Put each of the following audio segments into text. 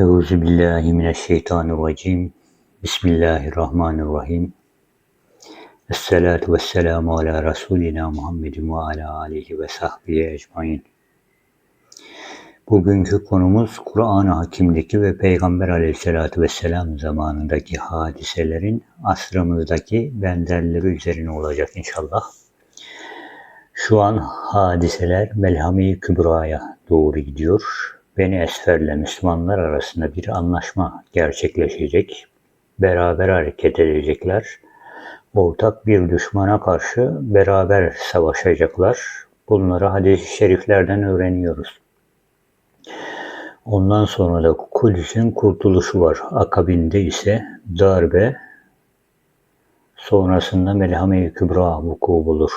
Euzu billahi mineşşeytanirracim. Bismillahirrahmanirrahim. Esselatu vesselamu ala Resulina Muhammedin ve ala alihi ve sahbihi ecmain. Bugünkü konumuz Kur'an-ı Hakim'deki ve Peygamber aleyhissalatü vesselam zamanındaki hadiselerin asrımızdaki benzerleri üzerine olacak inşallah. Şu an hadiseler Melhami Kübra'ya doğru gidiyor. Beni Esfer'le Müslümanlar arasında bir anlaşma gerçekleşecek. Beraber hareket edecekler. Ortak bir düşmana karşı beraber savaşacaklar. Bunları hadis-i şeriflerden öğreniyoruz. Ondan sonra da Kudüs'ün kurtuluşu var. Akabinde ise darbe, sonrasında Melhame-i Kübra vuku bulur.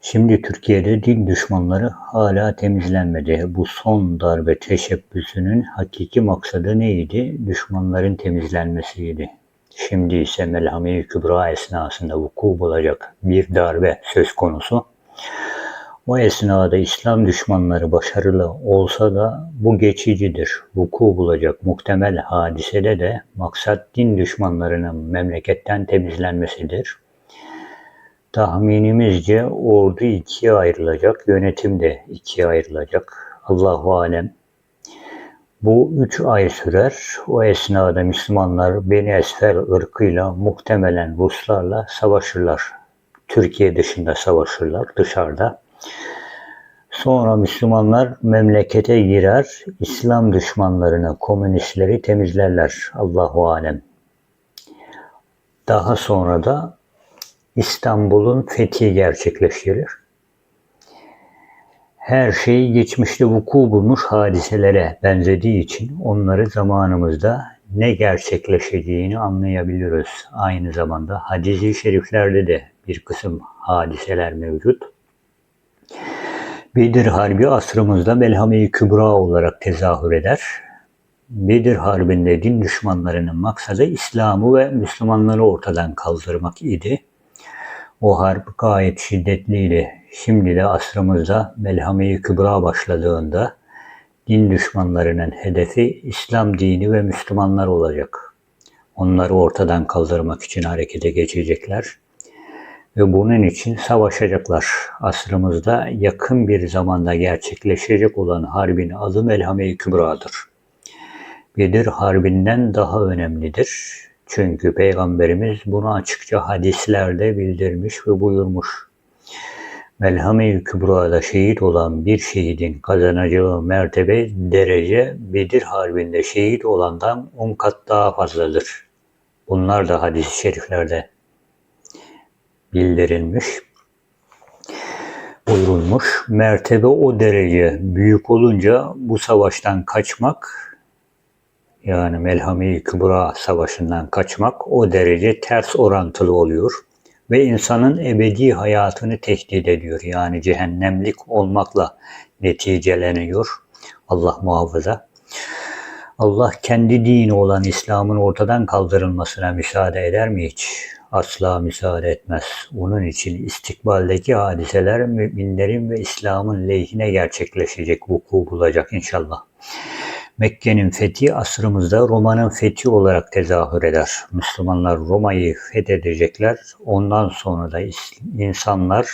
Şimdi Türkiye'de din düşmanları hala temizlenmedi. Bu son darbe teşebbüsünün hakiki maksadı neydi? Düşmanların temizlenmesiydi. Şimdi ise Melhame-i Kübra esnasında vuku bulacak bir darbe söz konusu. O esnada İslam düşmanları başarılı olsa da bu geçicidir. Vuku bulacak muhtemel hadisede de maksat din düşmanlarının memleketten temizlenmesidir. Tahminimizce ordu ikiye ayrılacak, yönetim de ikiye ayrılacak. Allahu alem. Bu üç ay sürer. O esnada Müslümanlar Beni Esfer ırkıyla muhtemelen Ruslarla savaşırlar. Türkiye dışında savaşırlar, dışarıda. Sonra Müslümanlar memlekete girer, İslam düşmanlarını, komünistleri temizlerler. Allahu alem. Daha sonra da İstanbul'un fethi gerçekleştirir. Her şey geçmişte vuku bulmuş hadiselere benzediği için onları zamanımızda ne gerçekleşeceğini anlayabiliyoruz. Aynı zamanda hadis-i şeriflerde de bir kısım hadiseler mevcut. Bedir Harbi asrımızda Melhame-i Kübra olarak tezahür eder. Bedir Harbi'nde din düşmanlarının maksadı İslam'ı ve Müslümanları ortadan kaldırmak idi. O harp gayet şiddetliydi. Şimdi de asrımızda Melhame-i Kübra başladığında din düşmanlarının hedefi İslam dini ve Müslümanlar olacak. Onları ortadan kaldırmak için harekete geçecekler ve bunun için savaşacaklar. Asrımızda yakın bir zamanda gerçekleşecek olan harbin adı Melhame-i Kübra'dır. Bedir Harbi'nden daha önemlidir. Çünkü Peygamberimiz bunu açıkça hadislerde bildirmiş ve buyurmuş. Melhame-i Kübra'da şehit olan bir şehidin kazanacağı mertebe, derece Bedir Harbi'nde şehit olandan on kat daha fazladır. Bunlar da hadis-i şeriflerde bildirilmiş, buyurulmuş. Mertebe o derece büyük olunca bu savaştan kaçmak yani Melhame-i Kübra Savaşı'ndan kaçmak o derece ters orantılı oluyor ve insanın ebedi hayatını tehdit ediyor. Yani cehennemlik olmakla neticeleniyor. Allah muhafaza. Allah kendi dini olan İslam'ın ortadan kaldırılmasına müsaade eder mi hiç? Asla müsaade etmez. Onun için istikbaldeki hadiseler müminlerin ve İslam'ın lehine gerçekleşecek, vuku bulacak inşallah. Mekke'nin fethi asrımızda Roma'nın fethi olarak tezahür eder. Müslümanlar Roma'yı fethedecekler. Ondan sonra da insanlar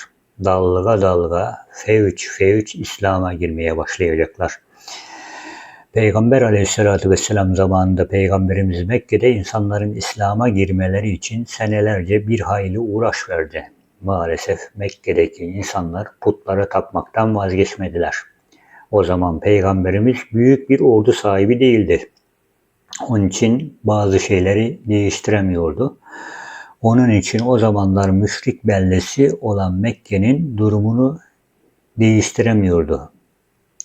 dalga dalga fevç fevç İslam'a girmeye başlayacaklar. Peygamber aleyhissalatü vesselam zamanında Peygamberimiz Mekke'de insanların İslam'a girmeleri için senelerce bir hayli uğraş verdi. Maalesef Mekke'deki insanlar putlara tapmaktan vazgeçmediler. O zaman Peygamberimiz büyük bir ordu sahibi değildi. Onun için bazı şeyleri değiştiremiyordu. Onun için o zamanlar müşrik beldesi olan Mekke'nin durumunu değiştiremiyordu.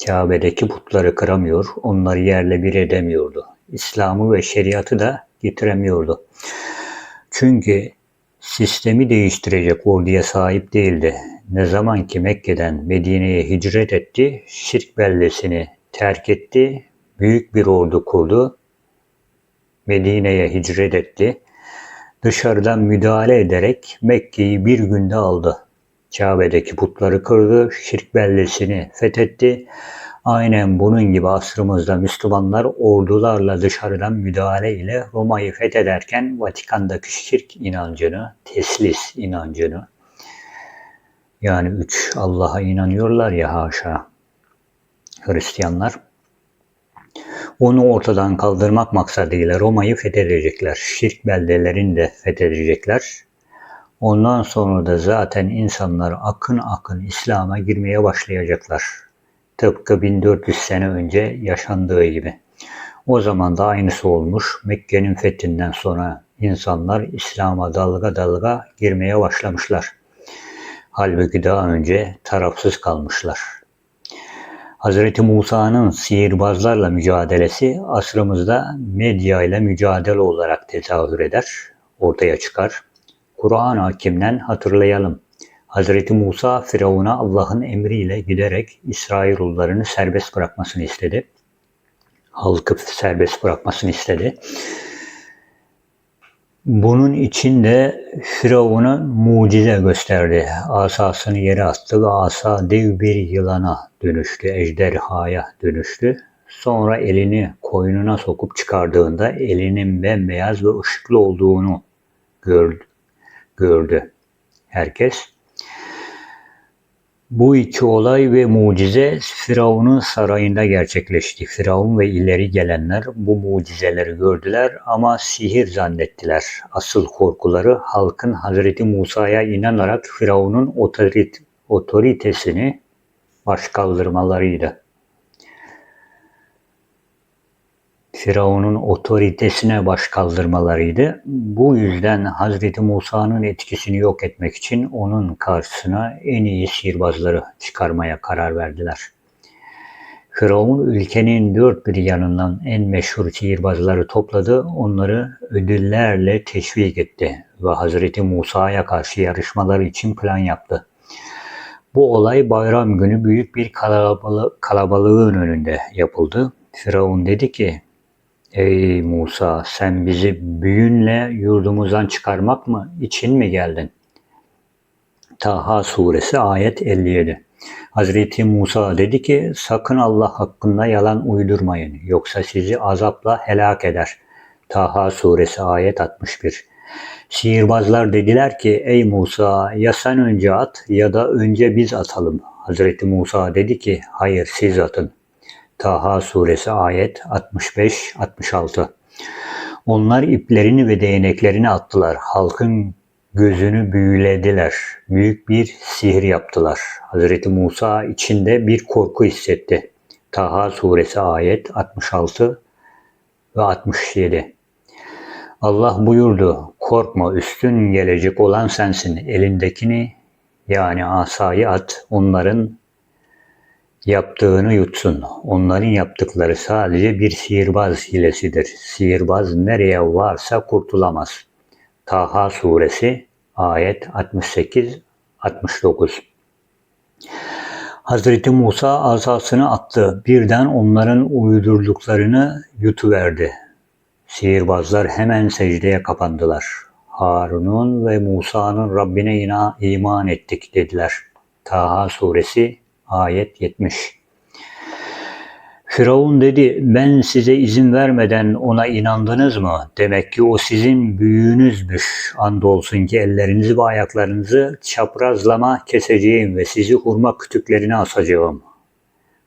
Kabe'deki putları kıramıyor, onları yerle bir edemiyordu. İslam'ı ve şeriatı da getiremiyordu. Çünkü sistemi değiştirecek orduya sahip değildi. Ne zaman ki Mekke'den Medine'ye hicret etti, şirk beldesini terk etti, büyük bir ordu kurdu, Medine'ye hicret etti. Dışarıdan müdahale ederek Mekke'yi bir günde aldı. Kabe'deki putları kırdı, şirk beldesini fethetti. Aynen bunun gibi asrımızda Müslümanlar ordularla dışarıdan müdahale ile Roma'yı fethederken Vatikan'daki şirk inancını, teslis inancını, yani üç Allah'a inanıyorlar ya haşa Hristiyanlar. Onu ortadan kaldırmak maksadıyla Roma'yı fethedecekler. Şirk beldelerini de fethedecekler. Ondan sonra da zaten insanlar akın akın İslam'a girmeye başlayacaklar. Tıpkı 1400 sene önce yaşandığı gibi. O zaman da aynısı olmuş. Mekke'nin fethinden sonra insanlar İslam'a dalga dalga girmeye başlamışlar. Halbuki daha önce tarafsız kalmışlar. Hz. Musa'nın sihirbazlarla mücadelesi asrımızda medya ile mücadele olarak tezahür eder, ortaya çıkar. Kur'an-ı Hakim'den hatırlayalım. Hz. Musa Firavun'a Allah'ın emriyle giderek İsrailullarını serbest bırakmasını istedi. Halkı serbest bırakmasını istedi. Bunun için de Firavun'a mucize gösterdi. Asasını yere attı ve asa dev bir yılana dönüştü, ejderhaya dönüştü. Sonra elini koynuna sokup çıkardığında elinin bembeyaz ve ışıklı olduğunu gördü. gördü. Herkes bu iki olay ve mucize Firavun'un sarayında gerçekleşti. Firavun ve ileri gelenler bu mucizeleri gördüler ama sihir zannettiler. Asıl korkuları halkın Hazreti Musa'ya inanarak Firavun'un otorit otoritesini başkaldırmalarıydı. Firavun'un otoritesine baş kaldırmalarıydı. Bu yüzden Hazreti Musa'nın etkisini yok etmek için onun karşısına en iyi sihirbazları çıkarmaya karar verdiler. Firavun ülkenin dört bir yanından en meşhur sihirbazları topladı, onları ödüllerle teşvik etti ve Hazreti Musa'ya karşı yarışmaları için plan yaptı. Bu olay bayram günü büyük bir kalabalığın önünde yapıldı. Firavun dedi ki, Ey Musa sen bizi büyünle yurdumuzdan çıkarmak mı için mi geldin? Taha suresi ayet 57. Hazreti Musa dedi ki sakın Allah hakkında yalan uydurmayın yoksa sizi azapla helak eder. Taha suresi ayet 61. Sihirbazlar dediler ki ey Musa ya sen önce at ya da önce biz atalım. Hazreti Musa dedi ki hayır siz atın. Taha suresi ayet 65-66 Onlar iplerini ve değneklerini attılar. Halkın gözünü büyülediler. Büyük bir sihir yaptılar. Hazreti Musa içinde bir korku hissetti. Taha suresi ayet 66 ve 67 Allah buyurdu, korkma üstün gelecek olan sensin. Elindekini yani asayı at, onların yaptığını yutsun. Onların yaptıkları sadece bir sihirbaz hilesidir. Sihirbaz nereye varsa kurtulamaz. Taha suresi ayet 68-69 Hazreti Musa asasını attı. Birden onların uydurduklarını yutuverdi. Sihirbazlar hemen secdeye kapandılar. Harun'un ve Musa'nın Rabbine iman ettik dediler. Taha suresi Ayet 70 Firavun dedi, ben size izin vermeden ona inandınız mı? Demek ki o sizin büyüğünüzmüş. Andolsun ki ellerinizi ve ayaklarınızı çaprazlama keseceğim ve sizi hurma kütüklerine asacağım.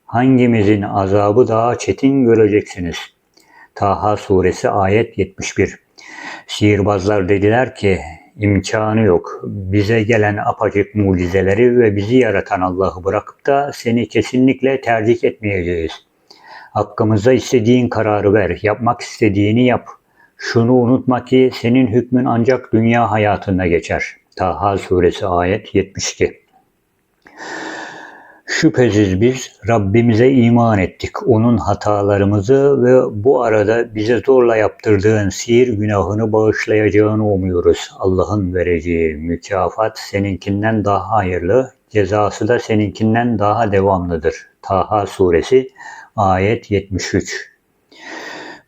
Hangimizin azabı daha çetin göreceksiniz. Taha suresi ayet 71 Sihirbazlar dediler ki, imkanı yok. Bize gelen apacık mucizeleri ve bizi yaratan Allah'ı bırakıp da seni kesinlikle tercih etmeyeceğiz. Hakkımızda istediğin kararı ver, yapmak istediğini yap. Şunu unutma ki senin hükmün ancak dünya hayatında geçer. Taha suresi ayet 72. Şüphesiz biz Rabbimize iman ettik. Onun hatalarımızı ve bu arada bize zorla yaptırdığın sihir günahını bağışlayacağını umuyoruz. Allah'ın vereceği mükafat seninkinden daha hayırlı, cezası da seninkinden daha devamlıdır. Taha suresi ayet 73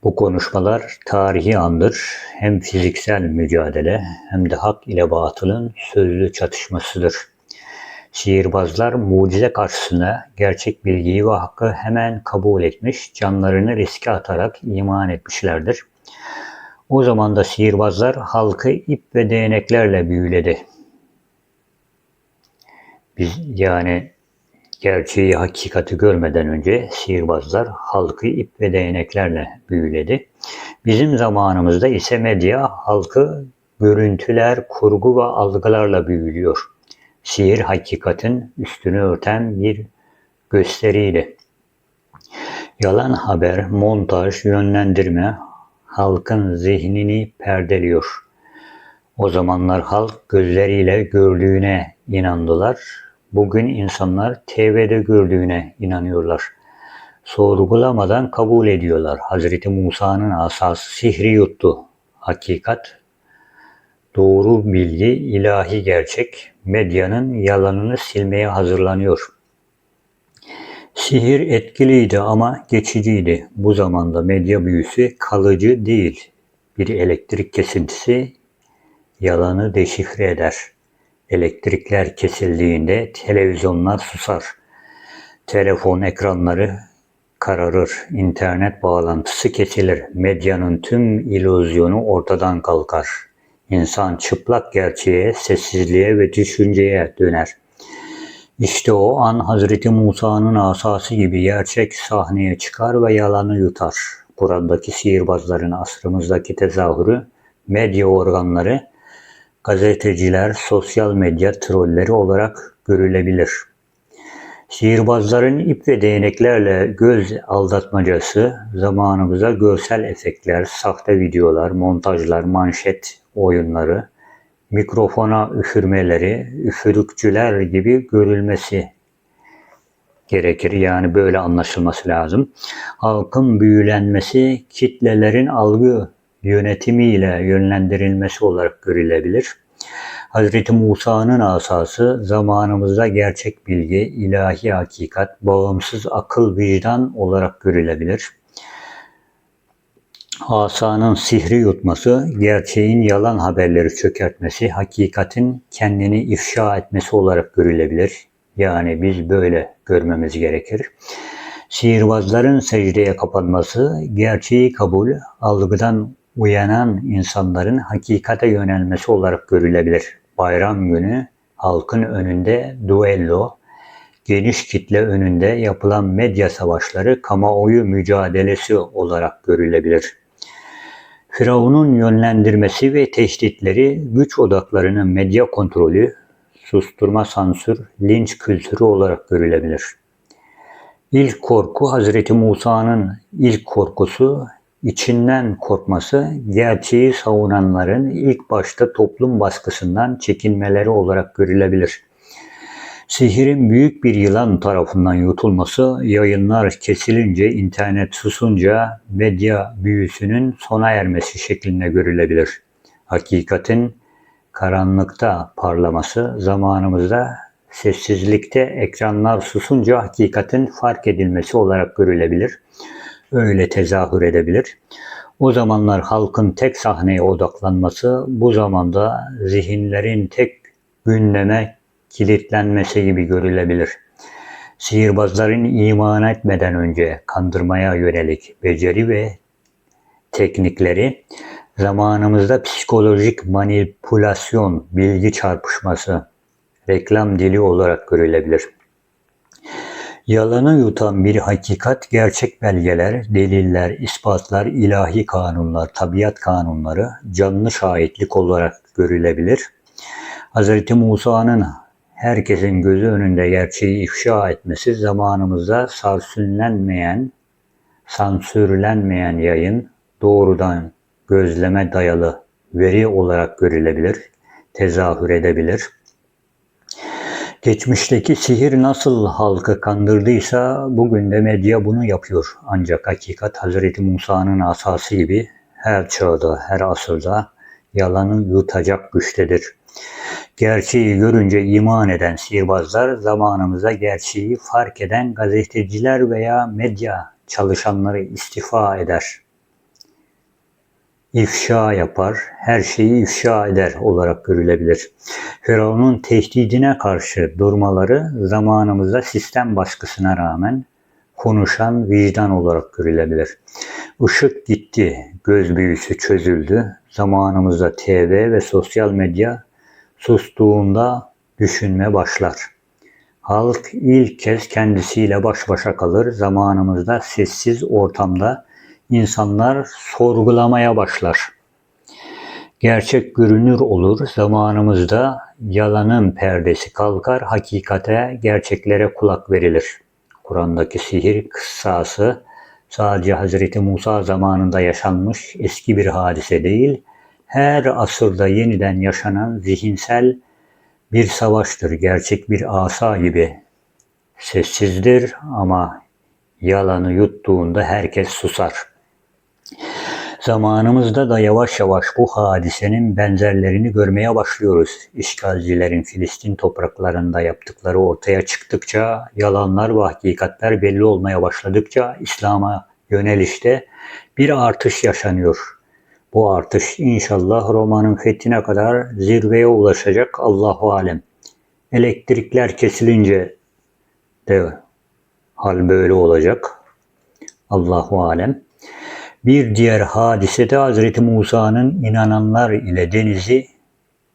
Bu konuşmalar tarihi andır. Hem fiziksel mücadele hem de hak ile batılın sözlü çatışmasıdır. Sihirbazlar mucize karşısında gerçek bilgiyi ve hakkı hemen kabul etmiş, canlarını riske atarak iman etmişlerdir. O zaman da sihirbazlar halkı ip ve değneklerle büyüledi. Biz yani gerçeği, hakikati görmeden önce sihirbazlar halkı ip ve değneklerle büyüledi. Bizim zamanımızda ise medya halkı görüntüler, kurgu ve algılarla büyülüyor. Sihir hakikatin üstünü örten bir gösteriydi. Yalan haber, montaj, yönlendirme halkın zihnini perdeliyor. O zamanlar halk gözleriyle gördüğüne inandılar. Bugün insanlar TV'de gördüğüne inanıyorlar. Sorgulamadan kabul ediyorlar. Hazreti Musa'nın asası sihri yuttu. Hakikat, doğru bilgi, ilahi gerçek, medyanın yalanını silmeye hazırlanıyor. Sihir etkiliydi ama geçiciydi. Bu zamanda medya büyüsü kalıcı değil. Bir elektrik kesintisi yalanı deşifre eder. Elektrikler kesildiğinde televizyonlar susar. Telefon ekranları kararır. İnternet bağlantısı kesilir. Medyanın tüm ilozyonu ortadan kalkar. İnsan çıplak gerçeğe, sessizliğe ve düşünceye döner. İşte o an Hazreti Musa'nın asası gibi gerçek sahneye çıkar ve yalanı yutar. Buradaki sihirbazların asrımızdaki tezahürü, medya organları, gazeteciler, sosyal medya trolleri olarak görülebilir. Sihirbazların ip ve değneklerle göz aldatmacası zamanımıza görsel efektler, sahte videolar, montajlar, manşet oyunları, mikrofona üfürmeleri, üfürükçüler gibi görülmesi gerekir. Yani böyle anlaşılması lazım. Halkın büyülenmesi, kitlelerin algı yönetimiyle yönlendirilmesi olarak görülebilir. Hazreti Musa'nın asası zamanımızda gerçek bilgi, ilahi hakikat, bağımsız akıl, vicdan olarak görülebilir. Asanın sihri yutması, gerçeğin yalan haberleri çökertmesi, hakikatin kendini ifşa etmesi olarak görülebilir. Yani biz böyle görmemiz gerekir. Sihirbazların secdeye kapanması, gerçeği kabul, algıdan uyanan insanların hakikate yönelmesi olarak görülebilir. Bayram günü halkın önünde duello, geniş kitle önünde yapılan medya savaşları kamuoyu mücadelesi olarak görülebilir. Firavun'un yönlendirmesi ve teşditleri güç odaklarının medya kontrolü, susturma sansür, linç kültürü olarak görülebilir. İlk korku Hazreti Musa'nın ilk korkusu içinden korkması gerçeği savunanların ilk başta toplum baskısından çekinmeleri olarak görülebilir. Sihirin büyük bir yılan tarafından yutulması, yayınlar kesilince, internet susunca medya büyüsünün sona ermesi şeklinde görülebilir. Hakikatin karanlıkta parlaması zamanımızda sessizlikte ekranlar susunca hakikatin fark edilmesi olarak görülebilir. Öyle tezahür edebilir. O zamanlar halkın tek sahneye odaklanması bu zamanda zihinlerin tek gündeme kilitlenmesi gibi görülebilir. Sihirbazların iman etmeden önce kandırmaya yönelik beceri ve teknikleri zamanımızda psikolojik manipülasyon, bilgi çarpışması, reklam dili olarak görülebilir. Yalanı yutan bir hakikat, gerçek belgeler, deliller, ispatlar, ilahi kanunlar, tabiat kanunları canlı şahitlik olarak görülebilir. Hz. Musa'nın herkesin gözü önünde gerçeği ifşa etmesi zamanımızda sarsünlenmeyen, sansürlenmeyen yayın doğrudan gözleme dayalı veri olarak görülebilir, tezahür edebilir. Geçmişteki sihir nasıl halkı kandırdıysa bugün de medya bunu yapıyor. Ancak hakikat Hazreti Musa'nın asası gibi her çağda, her asırda yalanı yutacak güçtedir. Gerçeği görünce iman eden sihirbazlar zamanımıza gerçeği fark eden gazeteciler veya medya çalışanları istifa eder. ifşa yapar, her şeyi ifşa eder olarak görülebilir. Firavun'un tehdidine karşı durmaları zamanımızda sistem baskısına rağmen konuşan vicdan olarak görülebilir. Işık gitti, göz büyüsü çözüldü. Zamanımızda TV ve sosyal medya sustuğunda düşünme başlar. Halk ilk kez kendisiyle baş başa kalır. Zamanımızda sessiz ortamda insanlar sorgulamaya başlar. Gerçek görünür olur. Zamanımızda yalanın perdesi kalkar, hakikate, gerçeklere kulak verilir. Kur'an'daki sihir kıssası sadece Hazreti Musa zamanında yaşanmış eski bir hadise değil, her asırda yeniden yaşanan zihinsel bir savaştır. Gerçek bir asa gibi. Sessizdir ama yalanı yuttuğunda herkes susar.'' Zamanımızda da yavaş yavaş bu hadisenin benzerlerini görmeye başlıyoruz. İşgalcilerin Filistin topraklarında yaptıkları ortaya çıktıkça, yalanlar ve hakikatler belli olmaya başladıkça İslam'a yönelişte bir artış yaşanıyor. Bu artış inşallah romanın fethine kadar zirveye ulaşacak Allahu alem. Elektrikler kesilince de hal böyle olacak. Allahu alem. Bir diğer hadise de Hazreti Musa'nın inananlar ile denizi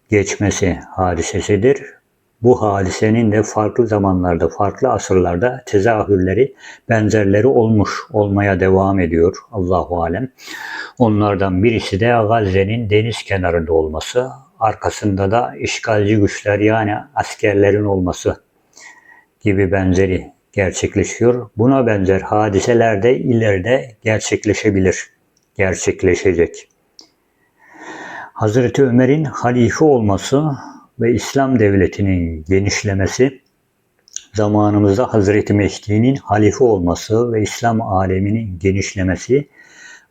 geçmesi hadisesidir. Bu hadisenin de farklı zamanlarda, farklı asırlarda tezahürleri, benzerleri olmuş, olmaya devam ediyor Allahu alem. Onlardan birisi de Gazze'nin deniz kenarında olması, arkasında da işgalci güçler yani askerlerin olması gibi benzeri gerçekleşiyor. Buna benzer hadiseler de ileride gerçekleşebilir, gerçekleşecek. Hazreti Ömer'in halife olması ve İslam devletinin genişlemesi, zamanımızda Hazreti Mehdi'nin halife olması ve İslam aleminin genişlemesi,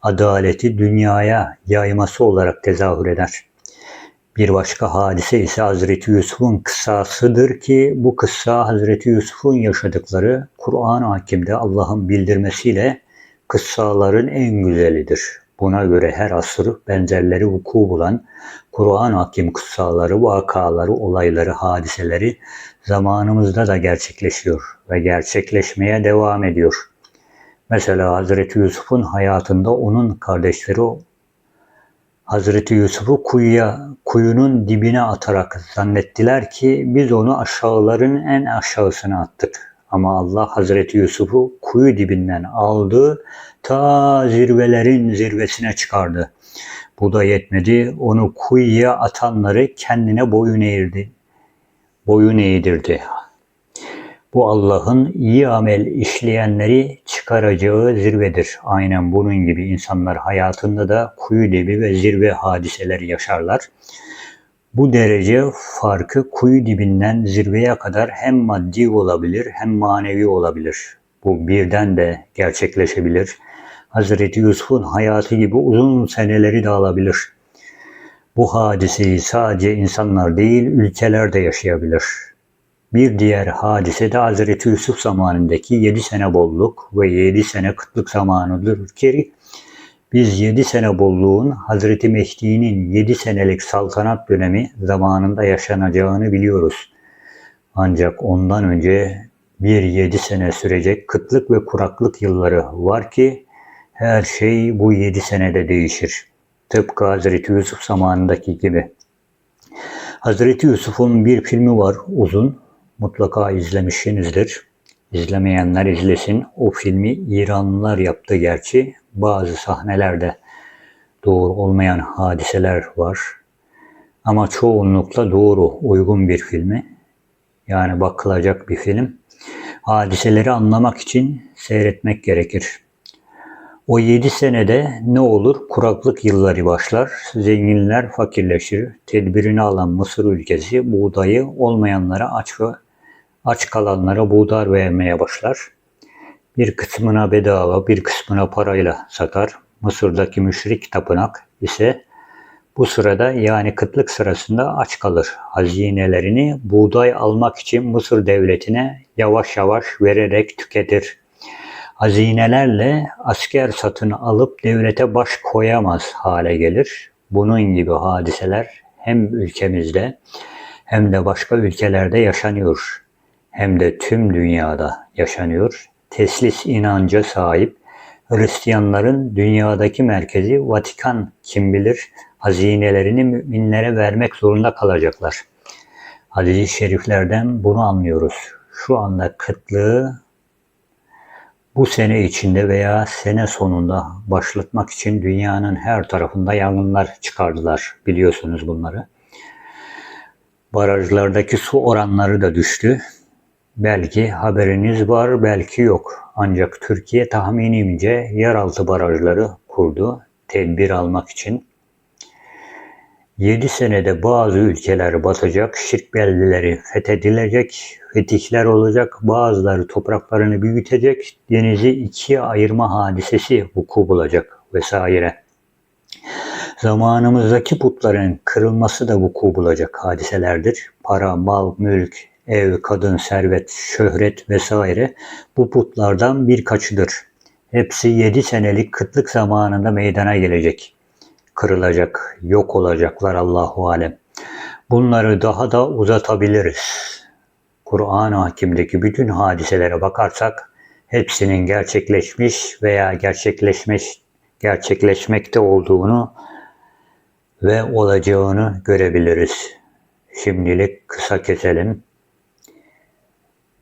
adaleti dünyaya yayması olarak tezahür eder. Bir başka hadise ise Hazreti Yusuf'un kıssasıdır ki bu kıssa Hazreti Yusuf'un yaşadıkları Kur'an-ı Hakim'de Allah'ın bildirmesiyle kıssaların en güzelidir. Buna göre her asır benzerleri vuku bulan Kur'an-ı Hakim kıssaları, vakaları, olayları, hadiseleri zamanımızda da gerçekleşiyor ve gerçekleşmeye devam ediyor. Mesela Hazreti Yusuf'un hayatında onun kardeşleri Hazreti Yusuf'u kuyuya, kuyunun dibine atarak zannettiler ki biz onu aşağıların en aşağısına attık. Ama Allah Hazreti Yusuf'u kuyu dibinden aldı, ta zirvelerin zirvesine çıkardı. Bu da yetmedi, onu kuyuya atanları kendine boyun eğirdi. Boyun eğdirdi. Bu Allah'ın iyi amel işleyenleri çıkaracağı zirvedir. Aynen bunun gibi insanlar hayatında da kuyu dibi ve zirve hadiseleri yaşarlar. Bu derece farkı kuyu dibinden zirveye kadar hem maddi olabilir hem manevi olabilir. Bu birden de gerçekleşebilir. Hazreti Yusuf'un hayatı gibi uzun seneleri de alabilir. Bu hadiseyi sadece insanlar değil ülkeler de yaşayabilir. Bir diğer hadise de Hazreti Yusuf zamanındaki 7 sene bolluk ve 7 sene kıtlık zamanıdır ki biz 7 sene bolluğun Hazreti Mehdi'nin 7 senelik saltanat dönemi zamanında yaşanacağını biliyoruz. Ancak ondan önce bir 7 sene sürecek kıtlık ve kuraklık yılları var ki her şey bu 7 senede değişir. Tıpkı Hazreti Yusuf zamanındaki gibi. Hazreti Yusuf'un bir filmi var uzun mutlaka izlemişsinizdir. İzlemeyenler izlesin. O filmi İranlılar yaptı gerçi. Bazı sahnelerde doğru olmayan hadiseler var. Ama çoğunlukla doğru, uygun bir filmi. Yani bakılacak bir film. Hadiseleri anlamak için seyretmek gerekir. O yedi senede ne olur? Kuraklık yılları başlar. Zenginler fakirleşir. Tedbirini alan Mısır ülkesi buğdayı olmayanlara aç ve aç kalanlara buğday vermeye başlar. Bir kısmına bedava, bir kısmına parayla satar. Mısır'daki müşrik tapınak ise bu sırada yani kıtlık sırasında aç kalır. Hazinelerini buğday almak için Mısır devletine yavaş yavaş vererek tüketir. hazinelerle asker satın alıp devlete baş koyamaz hale gelir. Bunun gibi hadiseler hem ülkemizde hem de başka ülkelerde yaşanıyor. Hem de tüm dünyada yaşanıyor. Teslis inanca sahip Hristiyanların dünyadaki merkezi Vatikan kim bilir hazinelerini müminlere vermek zorunda kalacaklar. Hadis-i şeriflerden bunu anlıyoruz. Şu anda kıtlığı bu sene içinde veya sene sonunda başlatmak için dünyanın her tarafında yangınlar çıkardılar. Biliyorsunuz bunları. Barajlardaki su oranları da düştü. Belki haberiniz var, belki yok. Ancak Türkiye tahminimce yeraltı barajları kurdu tedbir almak için. 7 senede bazı ülkeler batacak, şirk beldeleri fethedilecek, fetihler olacak, bazıları topraklarını büyütecek, denizi ikiye ayırma hadisesi vuku bulacak vesaire. Zamanımızdaki putların kırılması da vuku bulacak hadiselerdir. Para, mal, mülk, ev, kadın, servet, şöhret vesaire bu putlardan birkaçıdır. Hepsi 7 senelik kıtlık zamanında meydana gelecek. Kırılacak, yok olacaklar Allahu alem. Bunları daha da uzatabiliriz. Kur'an-ı Hakim'deki bütün hadiselere bakarsak hepsinin gerçekleşmiş veya gerçekleşmiş gerçekleşmekte olduğunu ve olacağını görebiliriz. Şimdilik kısa keselim.